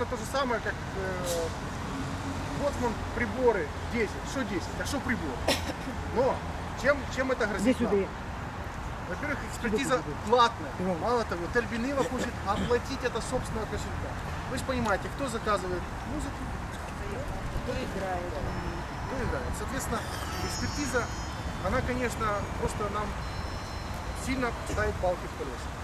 примерно то же самое, как э, Боцман приборы 10. Что 10? А что прибор? Но чем, чем это грозит Здесь нам? Во-первых, экспертиза платная. Мало того, Тельбинива хочет оплатить это собственного кошелька. Вы же понимаете, кто заказывает музыку, Кто играет? кто играет. Соответственно, экспертиза, она, конечно, просто нам сильно ставит палки в колеса.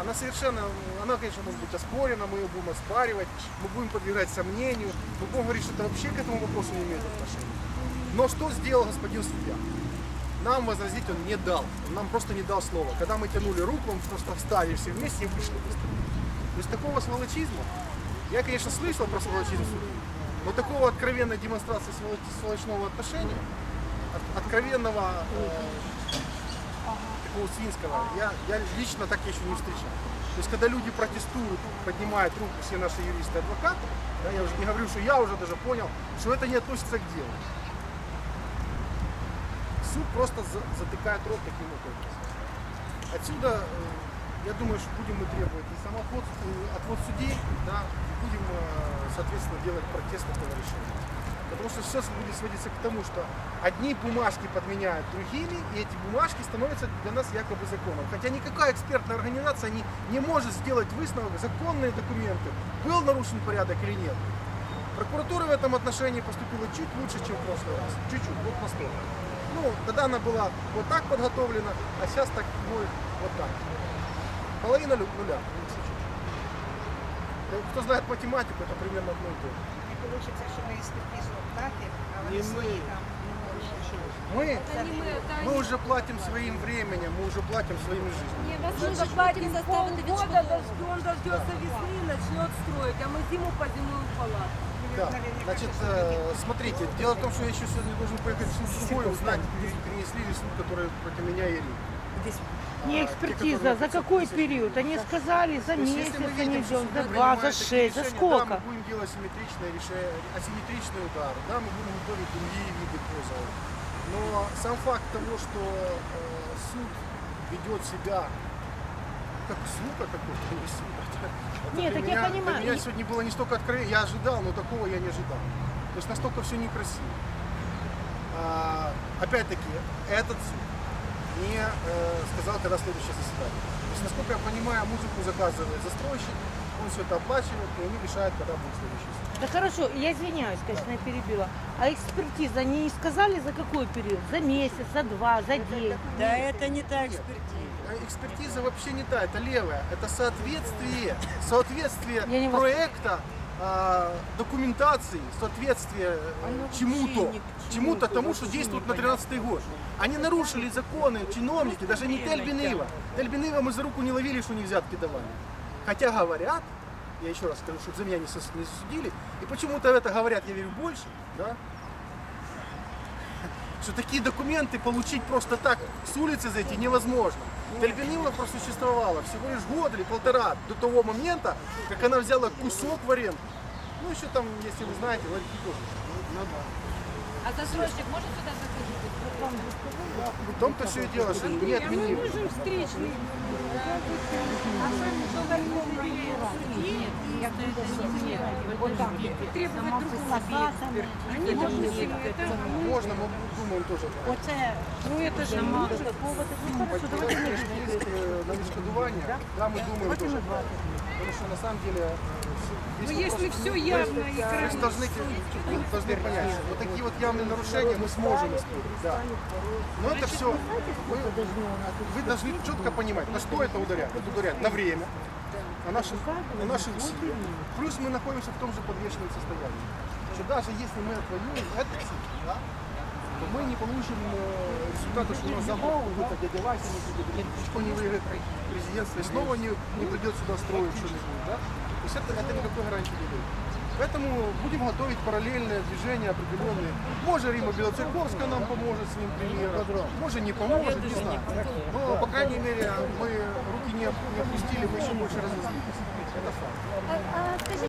Она совершенно, она, конечно, может быть оспорена, мы ее будем оспаривать, мы будем подвергать сомнению, мы будем говорить, что это вообще к этому вопросу не имеет отношения. Но что сделал господин судья? Нам возразить он не дал, он нам просто не дал слова. Когда мы тянули руку, он просто встали все вместе и вышли. То есть такого сволочизма, я, конечно, слышал про сволочизм судьи, но такого откровенной демонстрации сволоч- сволочного отношения, от- откровенного э, такого свинского, я, я лично так еще не встречал. То есть, когда люди протестуют, поднимают руку все наши юристы, адвокаты, да, я уже не говорю, что я уже даже понял, что это не относится к делу. Суд просто за- затыкает рот таким вот образом. Отсюда, э, я думаю, что будем мы требовать и самоотвод, отвод судей, да, будем, э, соответственно, делать протест этого решения. Потому что все будет сводиться к тому, что одни бумажки подменяют другими, и эти бумажки становятся для нас якобы законом. Хотя никакая экспертная организация не, не может сделать высновок, законные документы, был нарушен порядок или нет. Прокуратура в этом отношении поступила чуть лучше, чем в прошлый раз. Чуть-чуть, вот настолько. Ну, тогда она была вот так подготовлена, а сейчас так будет вот так. Половина нуля. Э, Кто знает математику, это примерно одно и то же. Мы а Не мы. Мы, мы, мы уже платим своим временем, мы уже платим своими жизнями. Не, вас нужно Слушай, платить платим заставы полгода, дождем, дождется весны и начнет строить, а мы зиму по зимую в палатке. Да. Значит, э, смотрите, дело в том, что я еще сегодня должен поехать в суд другой, узнать, принесли ли суд, который против меня и Ирины. Не экспертиза, за какой период? Они сказали, за месяц они ждем, суд за два, за шесть, за решения, Да, сколько? мы будем делать симметричные решения, асимметричные удары, да, мы будем готовить другие виды позовов. Но сам факт того, что э, суд ведет себя как сука какой-то, не суд. Нет, так я меня- понимаю. Для меня сегодня было не столько откровенно, я ожидал, но такого я не ожидал. То есть настолько все некрасиво. А, опять-таки, этот суд не э, сказал, когда следующее заседание. То есть, насколько я понимаю, музыку заказывает застройщик, он все это оплачивает, и они решают, когда будет следующий суд. Да хорошо, я извиняюсь, конечно, я перебила. А экспертиза не сказали за какой период? За месяц, за два, за день? Да это не та экспертиза. А Экспертиза вообще не та, это левая. Это соответствие, соответствие проекта, а, документации, э, чему-то, вообще ни к чему-то чему, тому, что действует на непонятно. 13 год. Они нарушили законы, чиновники, даже не время Тельбинива. Тельбинива мы за руку не ловили, что не взятки давали. Хотя говорят, я еще раз скажу, чтобы за меня не сос- не судили, и почему-то это говорят, я верю больше, да, что такие документы получить просто так с улицы зайти невозможно. Тельбинила просуществовала всего лишь год или полтора до того момента, как она взяла кусок в аренду. Ну еще там, если вы знаете, ларьки тоже. Ну, да. А застройщик может сюда заходить? В том-то все и дело, что не отменили. можем встречный. Требовать другого объекта. Они, это... Можно, мы думаем тоже. Оце, Ну это же ну хорошо, давайте не есть э, на відшкодування, да, мы думаем тоже. Потому что на самом деле э, Но здесь если все явно и красиво. должны, вы должны понять, что вот такие вот явные нарушения мы сможем исправить. Да. Но это все, вы, вы должны четко понимать, на что это ударяет. Это ударяет на время, на наши, на наши усилия. Плюс мы находимся в том же подвешенном состоянии. Что даже если мы отвоюем этот то мы не получим э, результата, что у нас завтра какой-то дядя Вася Кличко не выиграет президентство и снова не, не придет сюда строить что-нибудь. Да? То есть это, это никакой гарантии не дает. Поэтому будем готовить параллельные движения определенные. Может, Рима Белоцерковская нам поможет своим примером, может, не поможет, не знаю. Но, по крайней мере, мы руки не, опустили, мы еще больше разозлились. Это факт. А, а,